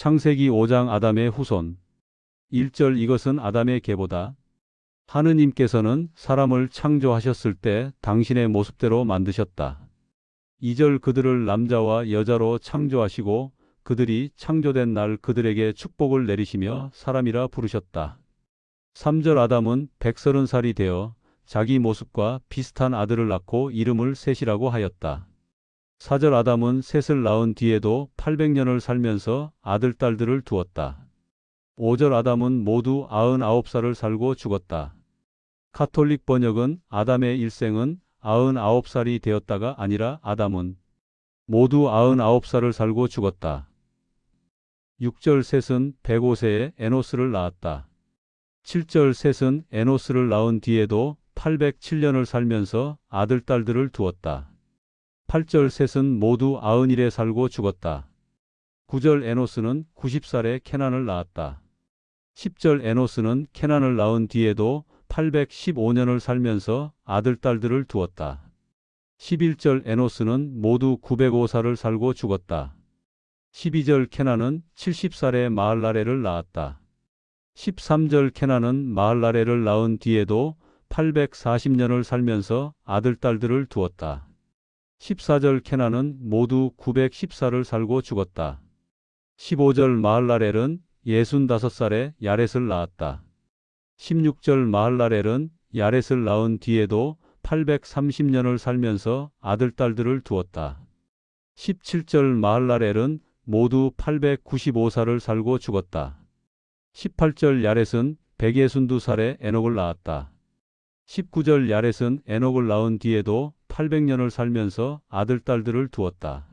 창세기 5장 아담의 후손 1절 이것은 아담의 계보다. 하느님께서는 사람을 창조하셨을 때 당신의 모습대로 만드셨다. 2절 그들을 남자와 여자로 창조하시고 그들이 창조된 날 그들에게 축복을 내리시며 사람이라 부르셨다. 3절 아담은 130살이 되어 자기 모습과 비슷한 아들을 낳고 이름을 셋이라고 하였다. 4절 아담은 셋을 낳은 뒤에도 800년을 살면서 아들, 딸들을 두었다. 5절 아담은 모두 99살을 살고 죽었다. 카톨릭 번역은 아담의 일생은 99살이 되었다가 아니라 아담은 모두 99살을 살고 죽었다. 6절 셋은 105세에 에노스를 낳았다. 7절 셋은 에노스를 낳은 뒤에도 807년을 살면서 아들, 딸들을 두었다. 8절 셋은 모두 91에 살고 죽었다. 9절 에노스는 90살에 케난을 낳았다. 10절 에노스는 케난을 낳은 뒤에도 815년을 살면서 아들, 딸들을 두었다. 11절 에노스는 모두 905살을 살고 죽었다. 12절 케난은 70살에 마할라레를 낳았다. 13절 케난은 마할라레를 낳은 뒤에도 840년을 살면서 아들, 딸들을 두었다. 14절 케난은 모두 914를 살고 죽었다. 15절 마할라렐은 65살에 야렛을 낳았다. 16절 마할라렐은 야렛을 낳은 뒤에도 830년을 살면서 아들, 딸들을 두었다. 17절 마할라렐은 모두 895살을 살고 죽었다. 18절 야렛은 162살에 에녹을 낳았다. 19절 야렛은 에녹을 낳은 뒤에도 800년을 살면서 아들, 딸들을 두었다.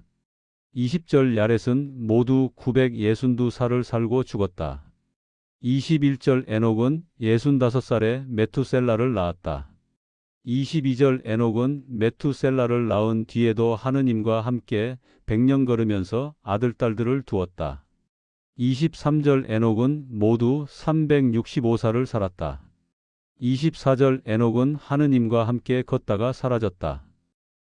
20절 야렛은 모두 962살을 살고 죽었다. 21절 에녹은 65살에 메투셀라를 낳았다. 22절 에녹은 메투셀라를 낳은 뒤에도 하느님과 함께 100년 걸으면서 아들, 딸들을 두었다. 23절 에녹은 모두 365살을 살았다. 24절 에녹은 하느님과 함께 걷다가 사라졌다.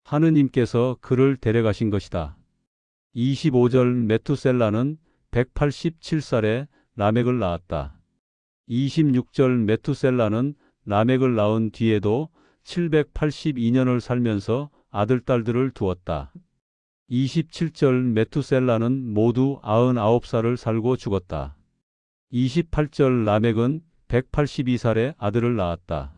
하느님께서 그를 데려가신 것이다. 25절 메투셀라는 187살에 라멕을 낳았다. 26절 메투셀라는 라멕을 낳은 뒤에도 782년을 살면서 아들, 딸들을 두었다. 27절 메투셀라는 모두 99살을 살고 죽었다. 28절 라멕은 182살에 아들을 낳았다.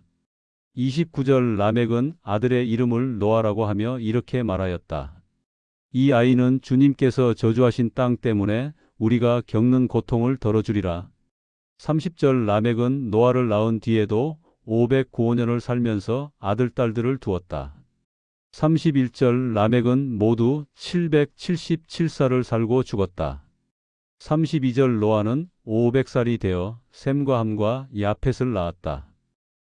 29절 라멕은 아들의 이름을 노아라고 하며 이렇게 말하였다. 이 아이는 주님께서 저주하신 땅 때문에 우리가 겪는 고통을 덜어주리라. 30절 라멕은 노아를 낳은 뒤에도 509년을 살면서 아들, 딸들을 두었다. 31절 라멕은 모두 777살을 살고 죽었다. 32절 노아는 500살이 되어 셈과 함과 야펫을 낳았다.